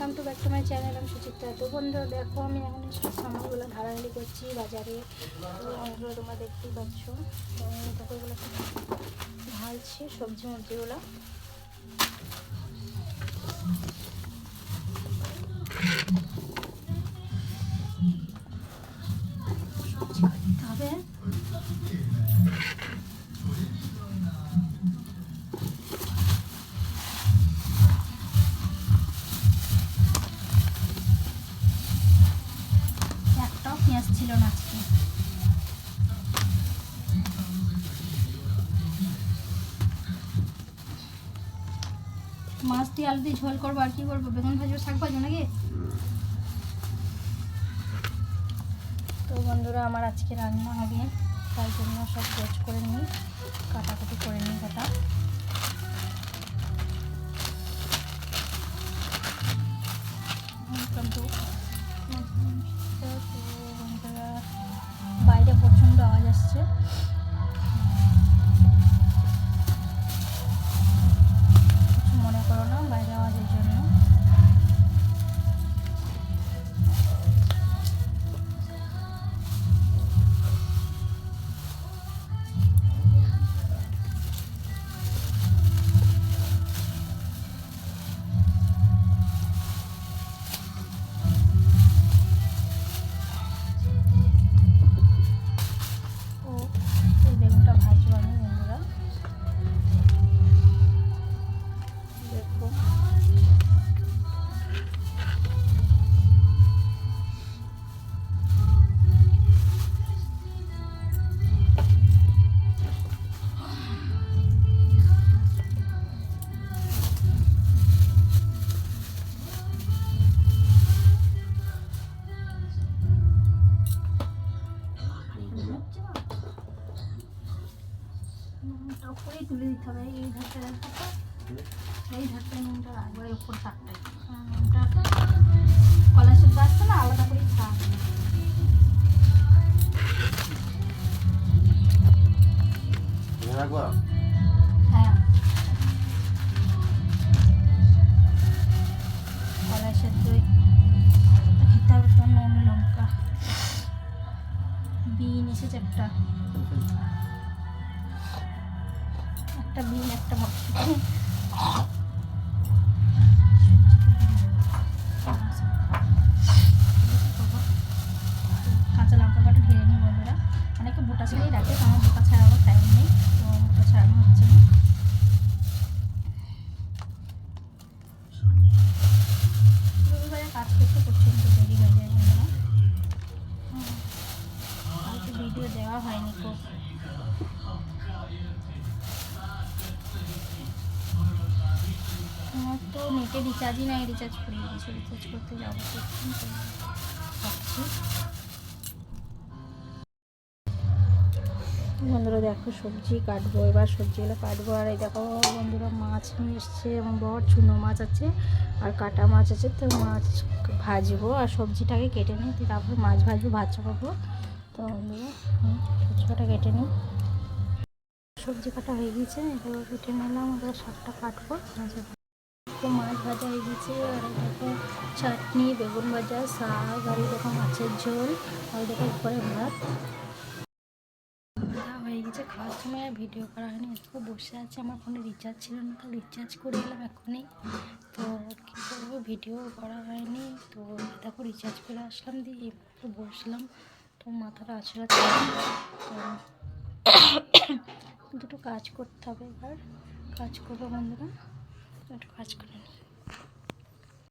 Welcome to back to my channel, আমি সুচিত্রা। তো বন্ধুরা, দেখো, আমি এখন সামানগুলো ঢালাঢালি করছি বাজারে। তো তোমরা দেখতেই পাচ্ছ। তো দেখো এগুলো ঢালছি সবজি মবজিগুলো ছিল না আজকে। আলু দিয়ে ঝোল করব, আর কি করব? বেগুন ভাজবো শাক ভাজবো নাকি? তো বন্ধুরা, আমার আজকে রান্না হবে, তাই জন্য সব গোছ করে নিই, কাটাকুটি করে নিই কাটা বাইরে প্রচণ্ড আওয়াজ আসছে। কিছু মনে করো না বাইরে উপরেই তুলে দিতে হবে। এই ধারটা রাখতে এই ধারটা নুনটা একবারে উপর থাকতে নুনটা কলা শুদ্ধ আসছে না আলাদা করেই থাক রাখব? হ্যাঁ। কলা সেদ্ধই খেতে হবে তো নুন লঙ্কা। বিন এসেছে একটা। একটা বিন, একটা কাঁচা লঙ্কা কাটা ঢেলে নিই বন্ধুরা। অনেকে বোটা ছাড়িয়ে রাখে, তো আমার বোটা টাইম নেই, তো বোটা ছাড়ানো হচ্ছে না। কাজ করতে প্রচণ্ড দেরি হয়ে যায় বন্ধুরা। ভিডিও দেওয়া হয়নি খুব। তো নেটে রিচার্জই নাই রিচার্জ করিয়ে দিয়েছি রিচার্জ করতে যাব। তো বন্ধুরা দেখো সবজি কাটবো এবার সবজি সবজিগুলো কাটবো। আর এই দেখো বন্ধুরা মাছ নিয়ে এসছে এবং বড় চুনো মাছ আছে আর কাটা মাছ আছে তো মাছ ভাজবো আর সবজিটাকে কেটে নিই। দিয়ে তারপর মাছ ভাজবো ভাত চাপাবো তো বন্ধুরা হুম, সবজি কাটা নিই। সবজি কাটা হয়ে গেছে এবার কেটে নিলাম এবার শাকটা কাটবো। তো মাছ ভাজা হয়ে গেছে, আর দেখো চাটনি, বেগুন ভাজা, শাক, আর দেখো মাছের ঝোল, আর দেখো উপরে ভাত। হয়ে গেছে খাওয়ার সময়, আর ভিডিও করা হয়নি। একটু বসে আছে, আমার ফোনে রিচার্জ ছিল না, তো রিচার্জ করে এলাম এখনই। তো কী করব ভিডিও করা হয়নি, তো দেখো রিচার্জ করে আসলাম দিয়ে একটু বসলাম। তো মাথাটা আছড়া ছিল, তো দুটো কাজ করতে হবে এবার। কাজ করব বন্ধুরা। একটু কাজ করে নিই